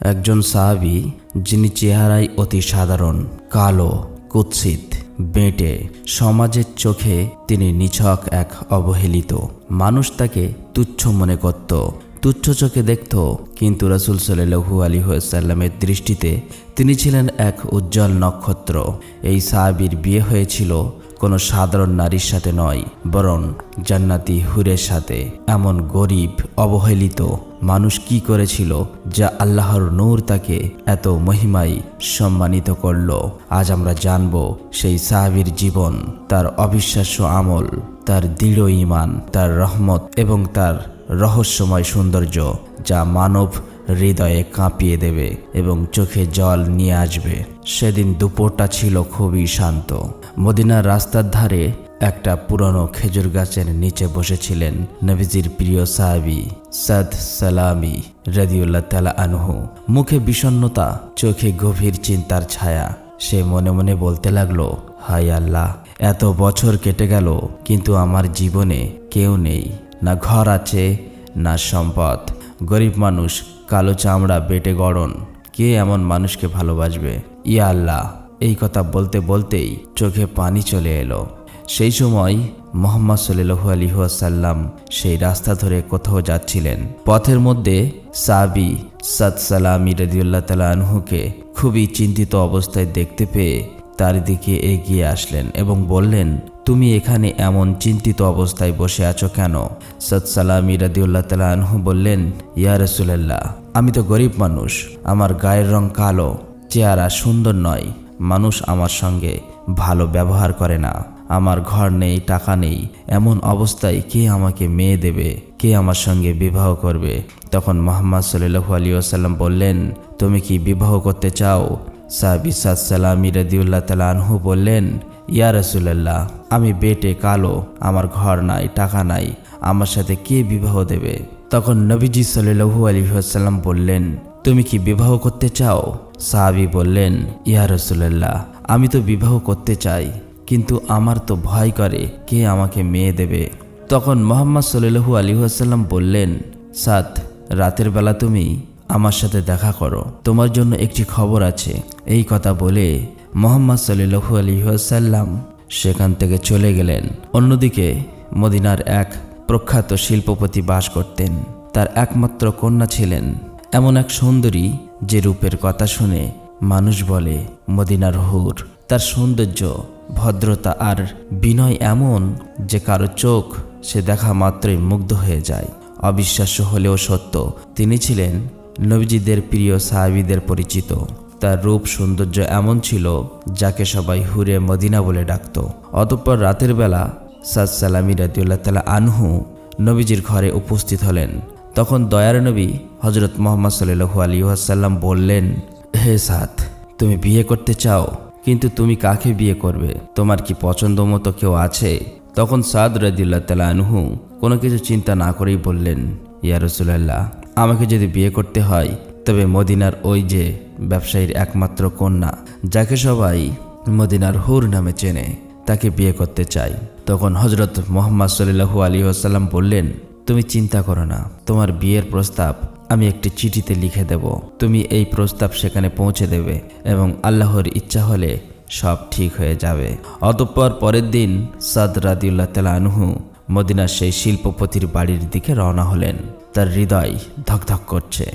একজন সাহাবি, যিনি চেহারায় অতি সাধারণ, কালো, কুৎসিত, বেঁটে, সমাজের চোখে তিনি নিছক এক অবহেলিত। মানুষ তাকে তুচ্ছ মনে করত, তুচ্ছ চোখে দেখত, কিন্তু রসুল সাল্লু আলী সাল্লামের দৃষ্টিতে তিনি ছিলেন এক উজ্জ্বল নক্ষত্র। এই সাহাবির বিয়ে হয়েছিল কোনো সাধারণ নারীর সাথে নয়, বরং জান্নাতি হুরের সাথে। এমন গরিব, অবহেলিত মানুষ কি করেছিল যা আল্লাহর নূর তাকে এত মহিমায় সম্মানিত করল? আজ আমরা জানব সেই সাহাবির জীবন, তার অবিশ্বাস্য আমল, তার দৃঢ় ইমান তার রহমত এবং তার রহস্যময় সৌন্দর্য যা মানব হৃদয়ে কাঁপিয়ে দেবে এবং চোখে জল নিয়ে আসবে। সেদিন দুপুরটা ছিল খুবই শান্ত। মদিনার রাস্তার ধারে একটা পুরনো খেজুর গাছের নিচে বসেছিলেন নবীজির প্রিয় সাহাবি সাদ সালামি রদিউল্লাহ তালা আনহু। মুখে বিষণ্ণতা, চোখে গভীর চিন্তার ছায়া। সে মনে মনে বলতে লাগল হাই আল্লাহ, এত বছর কেটে গেল, কিন্তু আমার জীবনে কেউ নেই। না ঘর আছে, না সম্পদ। গরিব মানুষ, কালো চামড়া বেটে গড়ন। কে এমন মানুষকে ভালোবাসবে? ইয়া আল্লাহ, এই কথা বলতে বলতেই চোখে পানি চলে এলো। সেই সময় মোহাম্মদ সাল্লু আলিহাসাল্লাম সেই রাস্তা ধরে কোথাও যাচ্ছিলেন। পথের মধ্যে সাবি সাদ সালামি তালা আনহুকে খুবই চিন্তিত অবস্থায় দেখতে পেয়ে তার দিকে এগিয়ে আসলেন এবং বললেন, তুমি এখানে এমন চিন্তিত অবস্থায় বসে আছো কেন? সৎসালামি রাদিউল্লাহ তালা আনহু বললেন, ইয়া রসুলাল্লাহ, আমি তো গরিব মানুষ, আমার গায়ের রং কালো চেহারা সুন্দর নয়। মানুষ আমার সঙ্গে ভালো ব্যবহার করে না। আমার ঘর নেই, টাকা নেই। এমন অবস্থায় কে আমাকে মেয়ে দেবে? কে আমার সঙ্গে বিবাহ করবে? তখন মোহাম্মদ সাল্লু আলী আসাল্লাম বললেন, তুমি কি বিবাহ করতে চাও? সাহাবি সালামি রদিউল্লাহ তালা আনহু বললেন, ইয়া রসুল্লাহ আমি বেটে কালো, আমার ঘর নাই, টাকা নাই। আমার সাথে কে বিবাহ দেবে? তখন নবীজি সাল্লু আলহিহাসাল্লাম বললেন তুমি কি বিবাহ করতে চাও? সাহাবি বললেন, ইয়া রসুল্লাহ আমি তো বিবাহ করতে চাই, কিন্তু আমার তো ভয় করে কে আমাকে মেয়ে দেবে। তখন মোহাম্মদ সাল্লু আলহিহাসাল্লাম বললেন সাত রাতের বেলা তুমি আমার সাথে দেখা করো, তোমার জন্য একটি খবর আছে। এই কথা বলে মোহাম্মদ সাল্লু আলহিহাসাল্লাম সেখান থেকে চলে গেলেন। অন্যদিকে মদিনার এক প্রখ্যাত শিল্পপতি বাস করতেন, তার একমাত্র কন্যা ছিলেন। এমন এক সুন্দরী যে রূপের কথা শুনে মানুষ বলে, মদিনার হুর, তার সৌন্দর্য, ভদ্রতা আর বিনয় এমন যে কারও চোখ সে দেখা মাত্রই মুগ্ধ হয়ে যায়। অবিশ্বাস্য হলেও সত্য, তিনি ছিলেন নবীজিদের প্রিয় সাহাবিদের পরিচিত। তার রূপ সৌন্দর্য এমন ছিল যাকে সবাই হুরে মদিনা বলে ডাকত। অতঃপর রাতের বেলা সাদ সালামি রাদিউল্লাহ তালা আনহু নবীজির ঘরে উপস্থিত হলেন। তখন দয়ার নবী হজরত মোহাম্মদ সাল্লু আলী আসাল্লাম বললেন, হে সাদ, তুমি বিয়ে করতে চাও, কিন্তু তুমি কাকে বিয়ে করবে? তোমার কি পছন্দ মতো কেউ আছে? তখন সাদ রাদিউল্লাহ তালা আনহু কোনো কিছু চিন্তা না করেই বললেন, ইয়া রসুলাল্লাহ, আমাকে যদি বিয়ে করতে হয়, তবে মদিনার ওই যে ব্যবসায়ীর একমাত্র কন্যা, যাকে সবাই মদিনার হুর নামে চেনে, তাকে বিয়ে করতে চাই। তখন হজরত মোহাম্মদ সাল্লু আলী আসাল্লাম বললেন তুমি চিন্তা করো না, তোমার বিয়ের প্রস্তাব আমি একটি চিঠিতে লিখে দেব। তুমি এই প্রস্তাব সেখানে পৌঁছে দেবে এবং আল্লাহর ইচ্ছা হলে সব ঠিক হয়ে যাবে। অতঃপর পরের দিন সাদ রাদিউল্লাহ তালা মদিনার সেই শিল্পপতির বাড়ির দিকে রওনা হলেন। তার হৃদয় ধকধক করছে।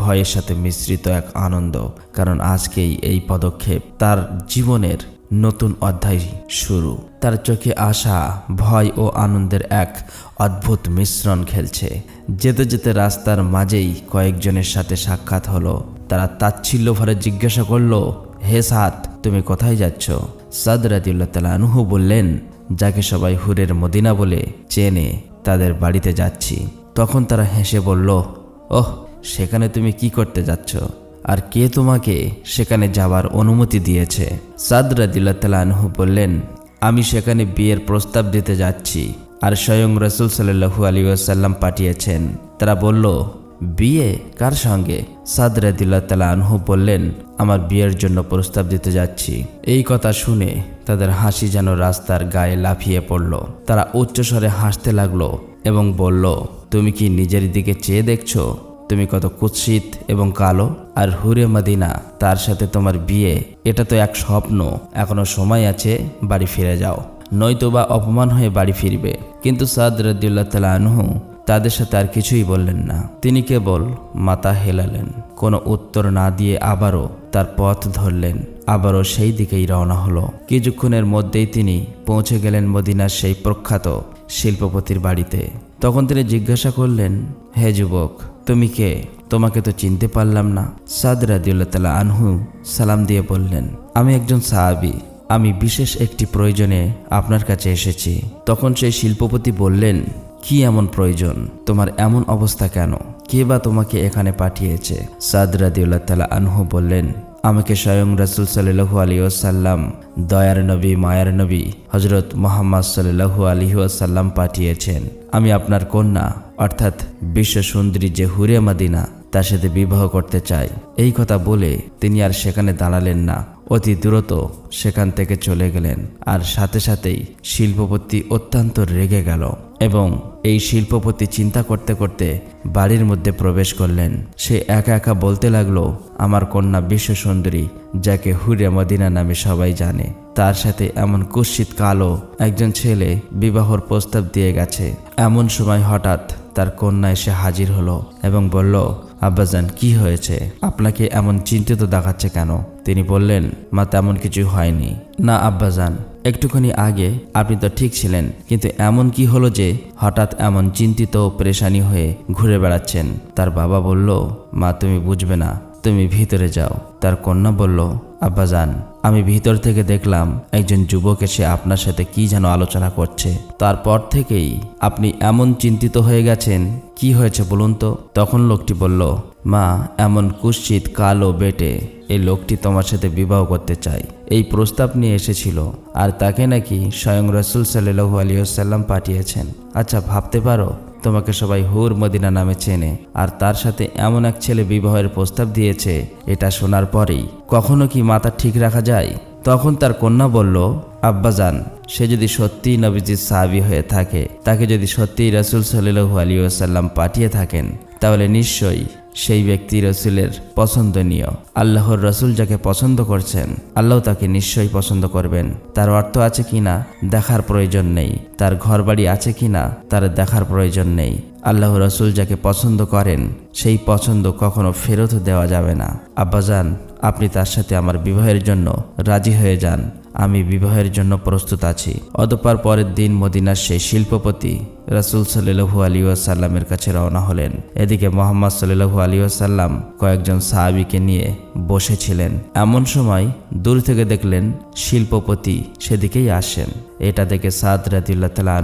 ভয়ের সাথে মিশ্রিত এক আনন্দ, কারণ আজকেই এই পদক্ষেপ তার জীবনের নতুন অধ্যায় শুরু। তার চোখে আসা ভয় ও আনন্দের এক অদ্ভুত মিশ্রণ খেলছে। যেতে যেতে রাস্তার মাঝেই কয়েকজনের সাথে সাক্ষাৎ হলো। তারা তাচ্ছিল্য ভরে জিজ্ঞাসা করল, হে সাত তুমি কোথায় যাচ্ছ? সাদ রাদিউল্লাহ তালা বললেন, যাকে সবাই হুরের মদিনা বলে চেনে, তাদের বাড়িতে যাচ্ছি। তখন তারা হেসে বলল, ওহ, সেখানে তুমি কি করতে যাচ্ছ? আর কে তোমাকে সেখানে যাওয়ার অনুমতি দিয়েছে? সাদ রাদিল্লা তালা আনহু বললেন, আমি সেখানে বিয়ের প্রস্তাব দিতে যাচ্ছি। আর স্বয়ং রসুল সাল্লু আলী আসাল্লাম পাঠিয়েছেন। তারা বলল, বিয়ে কার সঙ্গে? সাদ রাদিল্লা তালা আনহু বললেন, আমার বিয়ের জন্য প্রস্তাব দিতে যাচ্ছি। এই কথা শুনে তাদের হাসি যেন রাস্তার গায়ে লাফিয়ে পড়ল। তারা উচ্চস্বরে হাসতে লাগল এবং বলল, তুমি কি নিজের দিকে চেয়ে দেখছ? তুমি কত কুৎসিত এবং কালো, আর হুরে মদিনা, তার সাথে তোমার বিয়ে, এটা তো এক স্বপ্ন। এখনও সময় আছে, বাড়ি ফিরে যাও। নয়তো বা অপমান হয়ে বাড়ি ফিরবে। কিন্তু সাদ রদ্দুল্লাহ তালা আনহু তাদের সাথে আর কিছুই বললেন না। তিনি কেবল মাথা হেলালেন। কোনো উত্তর না দিয়ে আবারও তার পথ ধরলেন। আবারও সেই দিকেই রওনা হলো। কিছুক্ষণের মধ্যেই তিনি পৌঁছে গেলেন মদিনার সেই প্রখ্যাত শিল্পপতির বাড়িতে। তখন তিনি জিজ্ঞাসা করলেন, হে যুবক তুমি কে? তোমাকে তো চিনতে পারলাম না। সাদ রাদিউল্লাহ তালা আনহু সালাম দিয়ে বললেন, আমি একজন সাহাবি। আমি বিশেষ একটি প্রয়োজনে আপনার কাছে এসেছি। তখন সেই শিল্পপতি বললেন, কি এমন প্রয়োজন? তোমার এমন অবস্থা কেন? কে বা তোমাকে এখানে পাঠিয়েছে? সাদ রাদিউল্লাহ তালা আনহু বললেন আমাকে স্বয়ং রাসুল সাল্লু আলী ওসাল্লাম দয়ার নবী, মায়ার নবী হজরত মোহাম্মদ সাল্লু আলী ওসাল্লাম পাঠিয়েছেন। আমি আপনার কন্যা, অর্থাৎ বিশ্ব সুন্দরী যে হুরে মাদিনা, তার সাথে বিবাহ করতে চাই। এই কথা বলে তিনি আর সেখানে দাঁড়ালেন না। অতি দ্রুত সেখান থেকে চলে গেলেন। আর সাথে সাথেই শিল্পপতি অত্যন্ত রেগে গেল। এবং এই শিল্পপতি চিন্তা করতে করতে বাড়ির মধ্যে প্রবেশ করলেন। সে একা একা বলতে লাগল, আমার কন্যা বিশ্ব সুন্দরী যাকে হুরে মদিনা নামে সবাই জানে, তার সাথে এমন কুৎসিত কালো একজন ছেলে বিবাহর প্রস্তাব দিয়ে গেছে। এমন সময় হঠাৎ তার কন্যা এসে হাজির হলো এবং বলল, আব্বাজান, কি হয়েছে? আপনাকে এমন চিন্তিত দেখাচ্ছে কেন? তিনি বললেন, মা, তেমন কিছু হয়নি। না, আব্বাজান একটুখানি আগে আপনি তো ঠিক ছিলেন, কিন্তু এমন কি হলো যে হঠাৎ এমন চিন্তিত ও পরেশানি হয়ে ঘুরে বেড়াচ্ছেন? তার বাবা বলল, মা, তুমি বুঝবে না, তুমি ভিতরে যাও। তার কন্যা বলল আব্বাজান আমি ভিতর থেকে দেখলাম একজন যুবক এসে আপনার সাথে কি যেন আলোচনা করছে। তারপর থেকেই আপনি এমন চিন্তিত হয়ে গেছেন, কি হয়েছে বলুন তো? তখন লোকটি বলল মা, এমন কুৎসিত কালো বেটে এই লোকটি তোমার সাথে বিবাহ করতে চায়। এই প্রস্তাব নিয়ে এসেছিল আর তাকে নাকি স্বয়ং রসুল সাল্লু আলিয়াল্লাম পাঠিয়েছেন। আচ্ছা ভাবতে পারো, তোমাকে সবাই হুর মদিনা নামে চেনে আর তার সাথে এমন এক ছেলে বিবাহের প্রস্তাব দিয়েছে, এটা শোনার পরেই। কখনো কি মাথা ঠিক রাখা যায়? তখন তার কন্যা বলল, আব্বাজান, সে যদি সত্যিই নবীজির সাহাবি হয়ে থাকে, তাকে যদি সত্যিই রসুল সাল্লু আলী পাঠিয়ে থাকেন, তাহলে নিশ্চয়ই সেই ব্যক্তি রসুলের পছন্দনীয়। আল্লাহর রসুল যাকে পছন্দ করছেন, আল্লাহ তাকে নিশ্চয়ই পছন্দ করবেন। তার অর্থ আছে কিনা দেখার প্রয়োজন নেই। তার ঘরবাড়ি আছে কিনা তার দেখার প্রয়োজন নেই। আল্লাহ রসুল যাকে পছন্দ করেন, সেই পছন্দ কখনো ফেরত দেওয়া যাবে না। আব্বাজান, আপনি তার সাথে আমার বিবাহের জন্য রাজি হয়ে যান। আমি বিবাহের জন্য প্রস্তুত আছি। অতপর পরের দিন মদিনার সেই শিল্পপতি রাসুল সাল্লু আলী সাল্লামের কাছে রওনা হলেন। এদিকে মোহাম্মদ সাল্লু আলী সাল্লাম কয়েকজন সাহাবিকে নিয়ে বসেছিলেন। এমন সময় দূর থেকে দেখলেন শিল্পপতি সেদিকেই আসেন। এটা দেখে সাদ রাদিল্লা তালা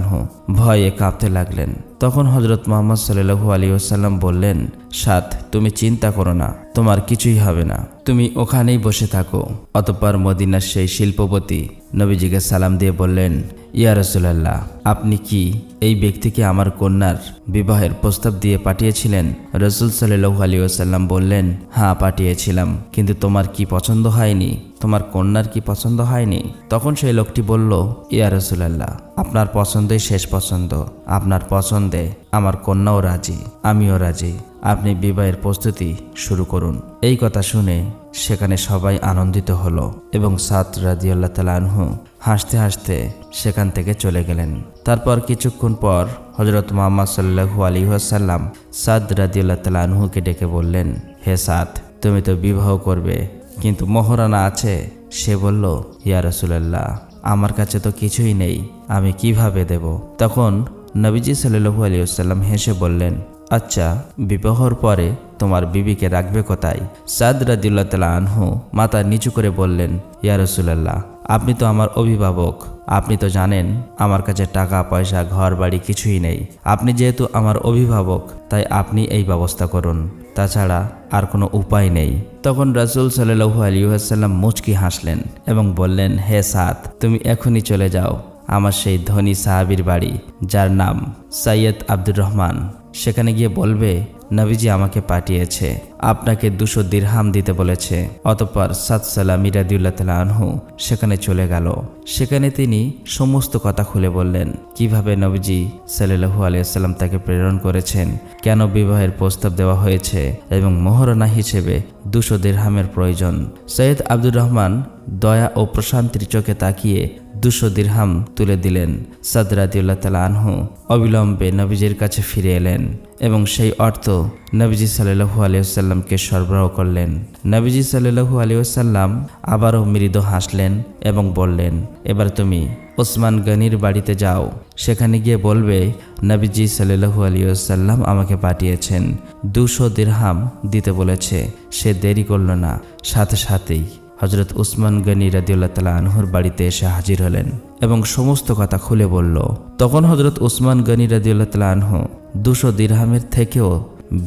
ভয়ে কাঁপতে লাগলেন। তখন হজরত মোহাম্মদ সাল্লু আলী ওসাল্লাম বললেন, সাত, তুমি চিন্তা করো না, তোমার কিছুই হবে না, তুমি ওখানেই বসে থাকো। অতপর মদিনার সেই শিল্পপতি নবীজিকে সালাম দিয়ে বললেন ইয়া রসুলাল্লাহ, আপনি কি এই ব্যক্তিকে আমার কন্যার বিবাহের প্রস্তাব দিয়ে পাঠিয়েছিলেন? রসুল সাল্লু আলী ওসাল্লাম বললেন হ্যাঁ পাঠিয়েছিলাম, কিন্তু তোমার কি পছন্দ হয়নি? তোমার কন্যার কি পছন্দ হয়নি? তখন সেই লোকটি বলল, ইয়া রসুলাল্লাহ, আপনার পছন্দই শেষ পছন্দ। আপনার পছন্দে আমার কন্যাও রাজি, আমিও রাজি। আপনি বিবাহের প্রস্তুতি শুরু করুন। এই কথা শুনে সেখানে সবাই আনন্দিত হলো এবং সাত রাজিউল্লাহ তালা আনহু হাসতে হাসতে সেখান থেকে চলে গেলেন। তারপর কিছুক্ষণ পর হজরত মোহাম্মদ সাল্লাহু আলী সাল্লাম সাদ রাজিউল্লাহ তালা আনহুকে ডেকে বললেন, হে সাদ, তুমি তো বিবাহ করবে, কিন্তু মোহরানা আছে? সে বলল, ইয়া রসুলাল্লাহ, আমার কাছে তো কিছুই নেই, আমি কীভাবে দেব? তখন নবীজি সাল্লু আলী সাল্লাম হেসে বললেন আচ্ছা বিবাহর পরে তোমার বিবিকে রাখবে কোথায়? সাদ রাদিউল্লাহ তালা আনহু মাথা নিচু করে বললেন, ইয়া রসুলাল্লাহ, আপনি তো আমার অভিভাবক। আপনি তো জানেন, আমার কাছে টাকা, পয়সা ঘর বাড়ি কিছুই নেই। আপনি যেহেতু আমার অভিভাবক, তাই আপনি এই ব্যবস্থা করুন। তাছাড়া আর কোনো উপায় নেই। তখন রাসুল সাল্লু আলিউসাল্লাম মুচকি হাসলেন এবং বললেন, হে সাদ, তুমি এখনই চলে যাও। আমার সেই ধনী সাহাবির বাড়ি, যার নাম সৈয়দ আব্দুর রহমান। সেখানে গিয়ে বলবে নবীজি আমাকে পাঠিয়েছে, আপনাকে দুশো দিরহাম দিতে বলেছে। অতঃপর সাদ সালাম ইরাদিউল্লাহ তালা আনহু সেখানে চলে গেল। সেখানে তিনি সমস্ত কথা খুলে বললেন, কীভাবে নবীজি সাল্লাহু আলিয়াল্লাম তাকে প্রেরণ করেছেন? কেন বিবাহের প্রস্তাব দেওয়া হয়েছে? এবং মোহরানা হিসেবে দুশো দিরহামের প্রয়োজন? সৈয়দ আব্দুর রহমান দয়া ও প্রশান্তির চোখে তাকিয়ে দুশো দিরহাম তুলে দিলেন। সাদরাদিউল্লাহ তালা আনহু অবিলম্বে নবীজির কাছে ফিরে এলেন এবং সেই অর্থ নবীজি সাল্লু আলিয়াল্লামকে সরবরাহ করলেন। নবীজি সাল্লু আলিয়াল্লাম আবারও মৃদু হাসলেন এবং বললেন, এবার তুমি ওসমান গনির বাড়িতে যাও। সেখানে গিয়ে বলবে, নবীজি সাল্লু আলিয়াল্লাম আমাকে পাঠিয়েছেন। দুশো দিরহাম দিতে বলেছে। সে দেরি করল না। সাথে সাথেই হজরত উসমান গনি রাদিউল্লাহ তালা আনহুর বাড়িতে এসে হাজির হলেন এবং সমস্ত কথা খুলে বলল। তখন হজরত উসমান গনি রাদিউল্লাহ তালা আনহু দুশো দিরহামের থেকেও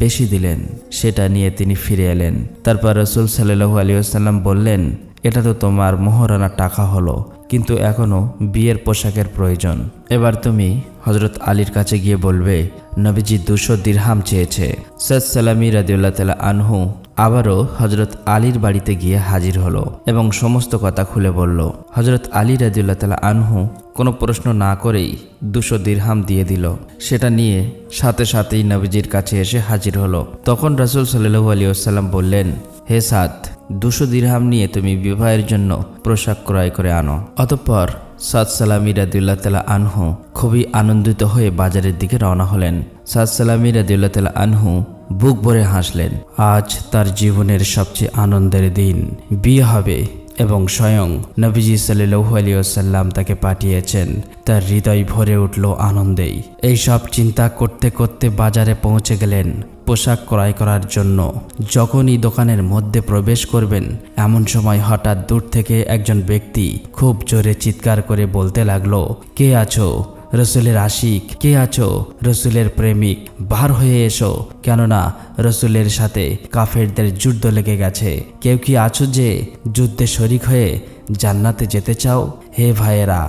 বেশি দিলেন। সেটা নিয়ে তিনি ফিরে এলেন। তারপর রসুল সাল্লু আলিয়াল্লাম বললেন, এটা তো তোমার মোহরানা টাকা হলো, কিন্তু এখনও বিয়ের পোশাকের প্রয়োজন। এবার তুমি হজরত আলীর কাছে গিয়ে বলবে, নবীজি দুশো দিরহাম চেয়েছে। সৈয়দ সালামি রাদিউল্লাহ তালা আনহু আবারও হজরত আলীর বাড়িতে গিয়ে হাজির হলো এবং সমস্ত কথা খুলে বলল। হজরত আলী রাদিউল্লাহ তালা আনহু কোনো প্রশ্ন না করেই দুশো দিরহাম দিয়ে দিল। সেটা নিয়ে সাথে সাথেই নবীজির কাছে এসে হাজির হলো। তখন রাসুল সাল্লু আলী বললেন, হে সাদ, দুশো দিরহাম নিয়ে তুমি বিবাহের জন্য পোশাক ক্রয় করে আনো। অতঃপর সাদ সালামি রাদিউল্লাহ তালা আনহু খুবই আনন্দিত হয়ে বাজারের দিকে রওনা হলেন। সাদ সালামি রাদিউল্লাহ তালা আনহু বুক ভরে হাসলেন। আজ তার জীবনের সবচেয়ে আনন্দের দিন। বিয়ে হবে এবং স্বয়ং নবীজি সাল্লু আলিয়াল্লাম তাকে পাঠিয়েছেন। তার হৃদয় ভরে উঠল আনন্দেই। এই সব চিন্তা করতে করতে বাজারে পৌঁছে গেলেন। পোশাক ক্রয় করার জন্য। যখনই দোকানের মধ্যে প্রবেশ করবেন, এমন সময় হঠাৎ দূর থেকে একজন ব্যক্তি খুব জোরে চিৎকার করে বলতে লাগল, কে আছো? রসুলের আশিক, কে আছো? রসুলের প্রেমিক বার হয়ে এসো। কেননা রসুলের সাথে কাফেরদের যুদ্ধ লেগে গেছে। কেউ কি আছো যে যুদ্ধে শরিক হয়ে জান্নাতে যেতে চাও? হে ভাইয়েরা,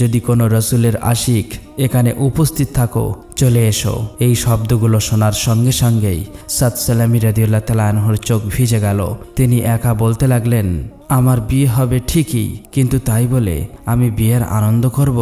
যদি কোনো রসুলের আশিক এখানে উপস্থিত থাকো, চলে এসো। এই শব্দগুলো শোনার সঙ্গে সঙ্গেই সাদ সালামি রাদিউল্লাহ চোখ ভিজে গেল। তিনি একা বলতে লাগলেন, আমার বিয়ে হবে ঠিকই, কিন্তু তাই বলে আমি বিয়ের আনন্দ করব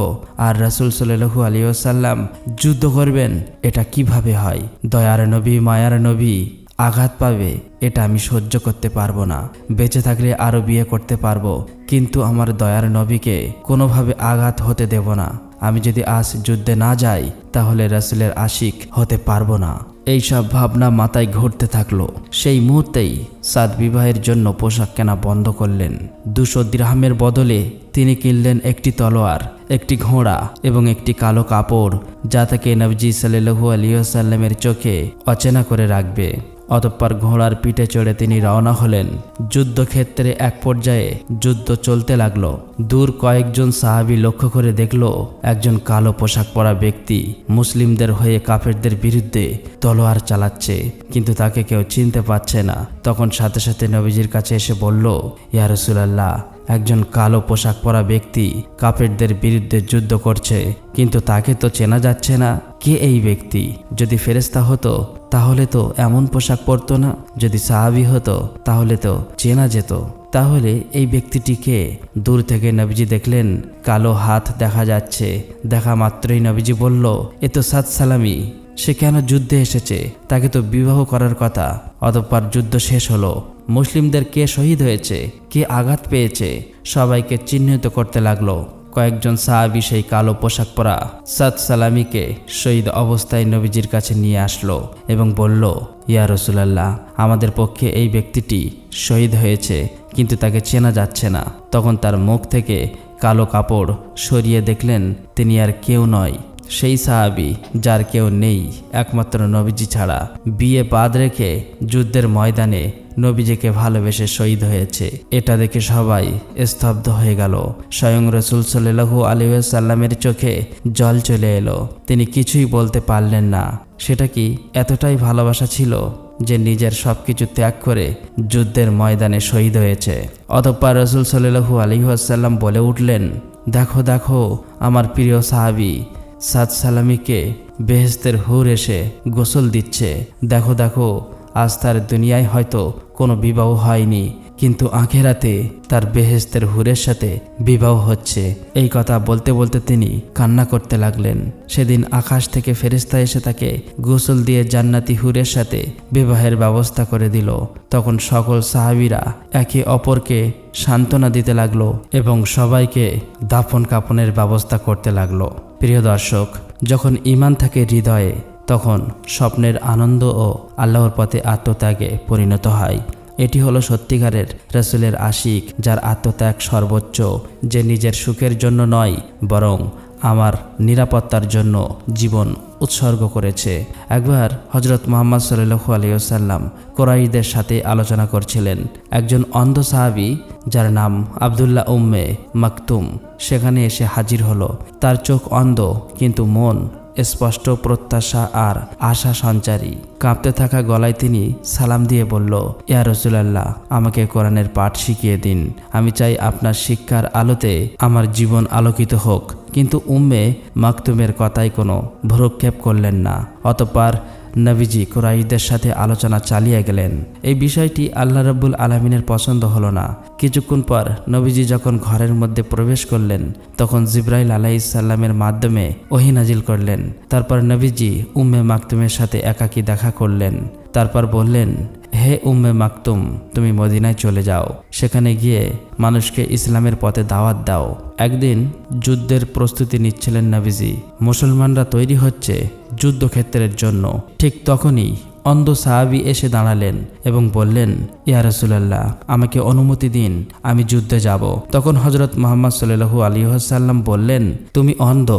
আর রাসুল সাল্লু আলিয়াল্লাম যুদ্ধ করবেন, এটা কীভাবে হয়? দয়ার নবী, মায়ার নবী আঘাত পাবে, এটা আমি সহ্য করতে পারব না। বেঁচে থাকলে আরও বিয়ে করতে পারব, কিন্তু আমার দয়ার নবীকে কোনোভাবে আঘাত হতে দেব না। আমি যদি আজ যুদ্ধে না যাই, তাহলে রাসুলের আশিক হতে পারব না। এই সব ভাবনা মাথায় ঘুরতে থাকল। সেই মুহূর্তেই সাদ বিবাহের জন্য পোশাক কেনা বন্ধ করলেন। দুশো দিরহামের বদলে তিনি কিনলেন একটি তলোয়ার, একটি ঘোড়া এবং একটি কালো কাপড়, যা তাকে নবজি সাল্লু আলিয়াল্লামের চোখে অচেনা করে রাখবে। অতঃপর ঘোড়ার পিঠে চড়ে তিনি রওনা হলেন। যুদ্ধক্ষেত্রে এক পর্যায়ে যুদ্ধ চলতে লাগল। দূর কয়েকজন সাহাবি লক্ষ্য করে দেখল, একজন কালো পোশাক পরা ব্যক্তি মুসলিমদের হয়ে কাফেরদের বিরুদ্ধে তলোয়ার চালাচ্ছে। কিন্তু তাকে কেউ চিনতে পারছে না। তখন সাথে সাথে নবীজির কাছে এসে বলল, ইয়া রসুলাল্লাহ একজন কালো পোশাক পরা ব্যক্তি কাফেরদের বিরুদ্ধে যুদ্ধ করছে, কিন্তু তাকে তো চেনা যাচ্ছে না কে এই ব্যক্তি। যদি ফেরেস্তা হতো, তাহলে তো এমন পোশাক পরতো না। যদি সাহাবি হতো, তাহলে তো চেনা যেত। তাহলে এই ব্যক্তিটিকে দূর থেকে নবীজি দেখলেন, কালো হাত দেখা যাচ্ছে। দেখা মাত্রই নবীজি বলল, এ তো সাত সালামি। সে কেন যুদ্ধে এসেছে, তাকে তো বিবাহ করার কথা। অতঃপর যুদ্ধ শেষ হলো। মুসলিমদের কে শহীদ হয়েছে, কে আঘাত পেয়েছে, সবাইকে চিহ্নিত করতে লাগল। কয়েকজন সাহাবি সেই কালো পোশাক পরা সাদ সালামিকে শহীদ অবস্থায় নবীজির কাছে নিয়ে আসলো এবং বলল, ইয়া রসুলাল্লাহ, আমাদের পক্ষে এই ব্যক্তিটি শহীদ হয়েছে, কিন্তু তাকে চেনা যাচ্ছে না। তখন তার মুখ থেকে কালো কাপড় সরিয়ে দেখলেন, তিনি আর কেউ নয়। সেই সাহাবি যার কেউ নেই, একমাত্র নবীজি ছাড়া। বিয়ে বাদ রেখে যুদ্ধের ময়দানে নবীজিকে ভালোবেসে শহীদ হয়েছে। এটা দেখে সবাই স্তব্ধ হয়ে গেল। স্বয়ং রসুল সাল্লু আলিউসাল্লামের চোখে জল চলে এলো। তিনি কিছুই বলতে পারলেন না। সেটা কি এতটাই ভালোবাসা ছিল যে নিজের সব কিছু ত্যাগ করে যুদ্ধের ময়দানে শহীদ হয়েছে? অতঃপর রসুল সাল্লু আলিহাসাল্লাম বলে উঠলেন, দেখো দেখো, আমার প্রিয় সাহাবি সাদ সালামিকে বেহেস্তের হুর এসে গোসল দিচ্ছে। দেখো দেখো, আজ তার দুনিয়ায় হয়তো কোনো বিবাহ হয়নি। কিন্তু আখেরাতে তার বেহেস্তের হুরের সাথে বিবাহ হচ্ছে। এই কথা বলতে বলতে তিনি কান্না করতে লাগলেন। সেদিন আকাশ থেকে ফেরিস্তা এসে তাকে গোসল দিয়ে জান্নাতি হুরের সাথে বিবাহের ব্যবস্থা করে দিল। তখন সকল সাহাবিরা একে অপরকে সান্ত্বনা দিতে লাগল এবং সবাইকে দাফন কাপনের ব্যবস্থা করতে লাগল। প্রিয় দর্শক, যখন ইমান থাকে হৃদয়ে, তখন স্বপ্নের আনন্দ ও আল্লাহর পথে আত্মত্যাগে পরিণত হয়। এটি হলো সত্যিকারের রসুলের আশিক, যার আত্মত্যাগ সর্বোচ্চ, যে নিজের সুখের জন্য নয়, বরং আমার নিরাপত্তার জন্য জীবন উৎসর্গ করেছে। একবার হজরত মোহাম্মদ সাল্লু আলিয়াল্লাম কোরাইদের সাথে আলোচনা করছিলেন। একজন অন্ধ সাহাবি, যার নাম আবদুল্লাহ উম্মে মাকতুম, সেখানে এসে হাজির হলো। তার চোখ অন্ধ, কিন্তু মন স্পষ্ট প্রত্যাশা আর আশা সঞ্চারী। কাঁপতে থাকা গলায় তিনি সালাম দিয়ে বলল, ইয়া রসুলাল্লাহ, আমাকে কোরআনের পাঠ শিখিয়ে দিন। আমি চাই আপনার শিক্ষার আলোতে আমার জীবন আলোকিত হোক। কিন্তু উম্মে মাকতুমের কথায় কোনো ভ্রক্ষেপ করলেন না। অতঃপর নবীজি কুরাইশদের সাথে আলোচনা চালিয়ে গেলেন। এই বিষয়টি আল্লাহ রব্বুল আলমিনের পছন্দ হলো না। কিছুক্ষণ পর নবীজি যখন ঘরের মধ্যে প্রবেশ করলেন, তখন জিব্রাইল আলাইসাল্লামের মাধ্যমে ওহিনাজিল করলেন। তারপর নবীজি উম্মে মাকতুমের সাথে একাকি দেখা করলেন। তারপর বললেন, হে উম্মে মাকতুম, তুমি মদিনায় চলে যাও। সেখানে গিয়ে মানুষকে ইসলামের পথে দাওয়াত দাও। একদিন যুদ্ধের প্রস্তুতি নিচ্ছিলেন নাবিজি। মুসলমানরা তৈরি হচ্ছে যুদ্ধক্ষেত্রের জন্য। ঠিক তখনই অন্ধ সাহাবি এসে দাঁড়ালেন এবং বললেন, ইয়া রসুলাল্লাহ, আমাকে অনুমতি দিন, আমি যুদ্ধে যাব। তখন হজরত মোহাম্মদ সাল্লু আলিহাসাল্লাম বললেন, তুমি অন্ধ,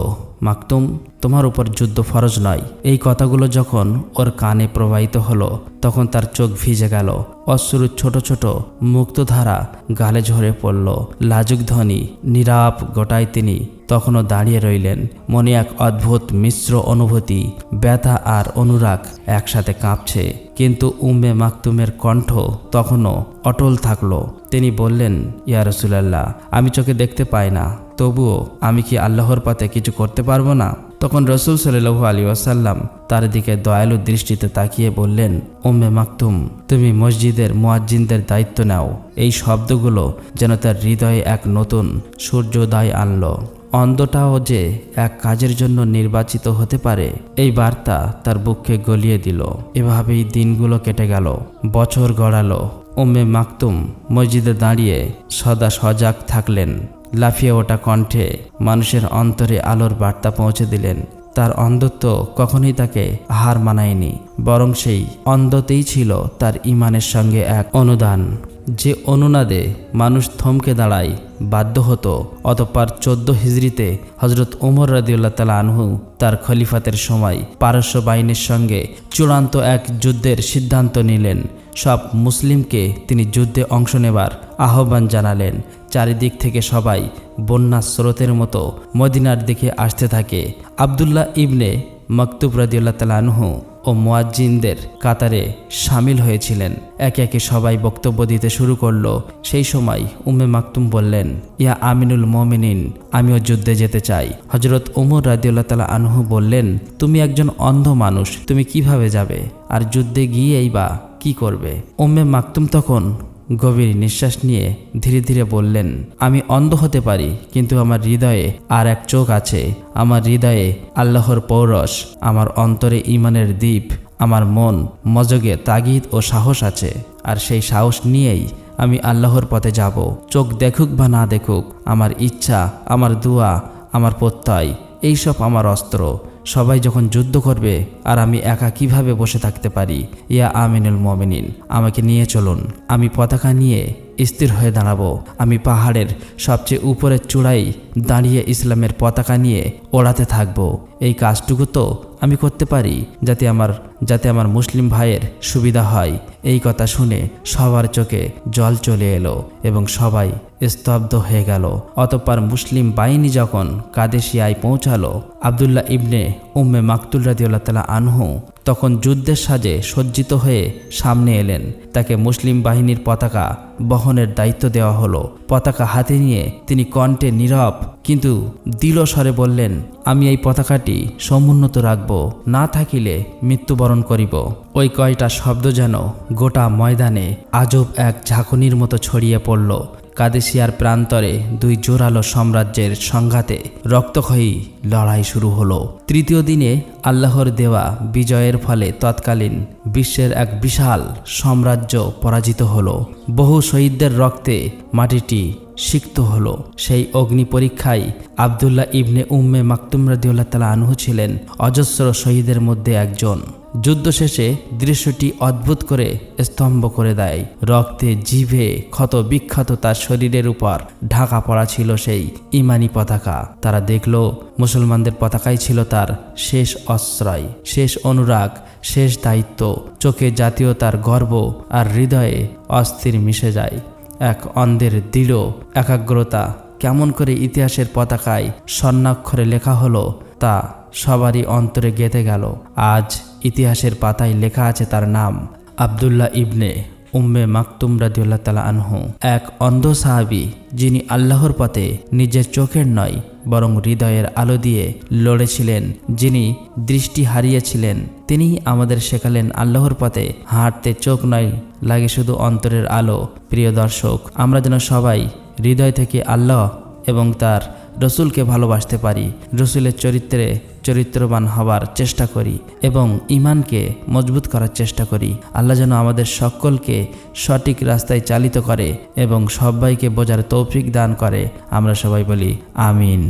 মাকতুম, তোমার উপর যুদ্ধ ফরজ নয়। এই কথাগুলো যখন ওর কানে প্রবাহিত হলো, তখন তার চোখ ভিজে গেল, অশ্রু ছোট ছোট মুক্তধারা গালে ঝরে পড়ল, লাজুক ধ্বনি, নীরাপ গোটায় তিনি তখনও দাঁড়িয়ে রইলেন। মনে এক অদ্ভুত মিশ্র অনুভূতি, ব্যথা আর অনুরাগ একসাথে কাঁপছে। কিন্তু উম্মে মাকতুমের কণ্ঠ তখনও অটল থাকল। তিনি বললেন, ইয়া রসুলাল্লাহ, আমি চোখে দেখতে পাই না। তবুও আমি কি আল্লাহর পথে কিছু করতে পারব না? তখন রসুল সাল্লু আলী ওয়াসাল্লাম তার দিকে দয়ালু দৃষ্টিতে তাকিয়ে বললেন ওম্মে মাকতুম, তুমি মসজিদের মুয়াজ্জিনদের দায়িত্ব নাও। এই শব্দগুলো যেন তার হৃদয়ে এক নতুন সূর্যোদয় আনলো। অন্ধটাও যে এক কাজের জন্য নির্বাচিত হতে পারে, এই বার্তা তার বুককে গলিয়ে দিল। এভাবেই দিনগুলো কেটে গেল, বছর গড়ালো। ওম্মে মাকতুম মসজিদে দাঁড়িয়ে সদা সজাগ থাকলেন। লাফিয়ে ওঠা কণ্ঠে মানুষের অন্তরে আলোর বার্তা পৌঁছে দিলেন। তার অন্ধত্ব কখনোই তাকে হার মানায়নি, বরং সেই অন্ধতেই ছিল তার ইমানের সঙ্গে এক অনুদান। যে অনুনাদে মানুষ থমকে দাঁড়ায় বাধ্য হতো। অতঃপর চোদ্দ হিজড়িতে হজরত ওমর রাদিউল্লাহ তালা আনহু তার খলিফাতের সময় পারস্য বাহিনীর সঙ্গে চূড়ান্ত এক যুদ্ধের সিদ্ধান্ত নিলেন। সব মুসলিমকে তিনি যুদ্ধে অংশ নেবার আহ্বান জানালেন। চারিদিক থেকে সবাই বন্যা স্রোতের মতো মদিনার দিকে আসতে থাকে। আবদুল্লাহ ইবনে মকতুব রাদিউল্লাহ তালা আনহু ও মোয়াজ্জিনদের কাতারে সামিল হয়েছিলেন। একে একে সবাই বক্তব্য দিতে শুরু করল। সেই সময় উমে মাকতুম বললেন, ইয়া আমিনুল মমিনিন, আমিও যুদ্ধে যেতে চাই। হজরত উমর রাদিউল্লাহ তালা আনহু বললেন, তুমি একজন অন্ধ মানুষ, তুমি কীভাবে যাবে? আর যুদ্ধে গিয়েই বা কি করবে? উম্মে মাকতুম তখন গভীর নিঃশ্বাস নিয়ে ধীরে ধীরে বললেন, আমি অন্ধ হতে পারি, কিন্তু আমার হৃদয়ে আর এক চোখ আছে। আমার হৃদয়ে আল্লাহর পৌরস আমার অন্তরে ইমানের দ্বীপ, আমার মন মজগে তাগিদ ও সাহস আছে। আর সেই সাহস নিয়েই আমি আল্লাহর পথে যাব। চোখ দেখুক বা না দেখুক, আমার ইচ্ছা, আমার দুয়া, আমার প্রত্যয়, এইসব আমার অস্ত্র। সবাই যখন যুদ্ধ করবে আর আমি একা কীভাবে বসে থাকতে পারি? ইয়া আমিনুল মমিনিন, আমাকে নিয়ে চলুন। আমি পতাকা নিয়ে স্থির হয়ে দাঁড়াবো। আমি পাহাড়ের সবচেয়ে উপরের চূড়ায় দাঁড়িয়ে ইসলামের পতাকা নিয়ে ওড়াতে থাকব। এই কাজটুকু তো আমি করতে পারি, যাতে আমার যাতে আমার মুসলিম ভাইয়ের সুবিধা হয়। এই কথা শুনে সবার চোখে জল চলে এলো এবং সবাই স্তব্ধ হয়ে গেল। অতঃপর মুসলিম বাহিনী যখন কাদেশিয়ায় পৌঁছালো, আবদুল্লাহ ইবনে উম্মে মাকতুল রাদিউল্লাহ তালা আনহু তখন যুদ্ধের সাজে সজ্জিত হয়ে সামনে এলেন। তাকে মুসলিম বাহিনীর পতাকা বহনের দায়িত্ব দেওয়া হলো। পতাকা হাতে নিয়ে তিনি কণ্ঠে নীরব কিন্তু দিল স্বরে বললেন, আমি এই পতাকাটি সমুন্নত রাখব, না থাকিলে মৃত্যুবরণ করিব। ওই কয়টা শব্দ যেন গোটা ময়দানে আজব এক ঝাঁকুনির মতো ছড়িয়ে পড়ল। কাদেশিয়ার প্রান্তরে দুই জোরালো সাম্রাজ্যের সংঘাতে রক্তক্ষয়ী লড়াই শুরু হলো। তৃতীয় দিনে আল্লাহর দেওয়া বিজয়ের ফলে তৎকালীন বিশ্বের এক বিশাল সাম্রাজ্য পরাজিত হলো। বহু শহীদদের রক্তে মাটিটি সিক্ত হলো। সেই অগ্নি পরীক্ষায় আবদুল্লাহ ইবনে উম্মে মাকতুম রাদিউল্লাহ তালা আনহু ছিলেন অজস্র শহীদের মধ্যে একজন। যুদ্ধ শেষে দৃশ্যটি অদ্ভুত করে স্তম্ভ করে দেয়। রক্তে জিভে ক্ষত বিখ্যাত তার শরীরের উপর ঢাকা পড়া ছিল সেই ইমানি পতাকা। তারা দেখল, মুসলমানদের পতাকাই ছিল তার শেষ আশ্রয়, শেষ অনুরাগ, শেষ দায়িত্ব। চোখে জাতীয়তার গর্ব আর হৃদয়ে অস্থির মিশে যায়। এক অন্ধের দৃঢ় একাগ্রতা কেমন করে ইতিহাসের পতাকায় স্বর্ণাক্ষরে লেখা হলো, তা সবারই অন্তরে গেঁথে গেল। আজ ইতিহাসের পাতায় লেখা আছে তার নাম আবদুল্লাহ ইবনে উম্মে মাকতুম রাদিউল্লাহ তালা আনহু। এক অন্ধ সাহাবি যিনি আল্লাহর পথে নিজের চোখের নয়, বরং হৃদয়ের আলো দিয়ে লড়েছিলেন, যিনি দৃষ্টি হারিয়েছিলেন। তিনি আমাদের শেখালেন আল্লাহর পথে হাঁটতে চোখ নয়, লাগে শুধু অন্তরের আলো। প্রিয় দর্শক, আমরা যেন সবাই হৃদয় থেকে আল্লাহ এবং তার রসুলকে ভালোবাসতে পারি, রসুলের চরিত্রে চরিত্রবান হবার চেষ্টা করি এবং ইমানকে মজবুত করার চেষ্টা করি। আল্লাহ যেন আমাদের সকলকে সঠিক রাস্তায় চালিত করে এবং সবাইকে বোঝার তৌফিক দান করে। আমরা সবাই বলি, আমিন।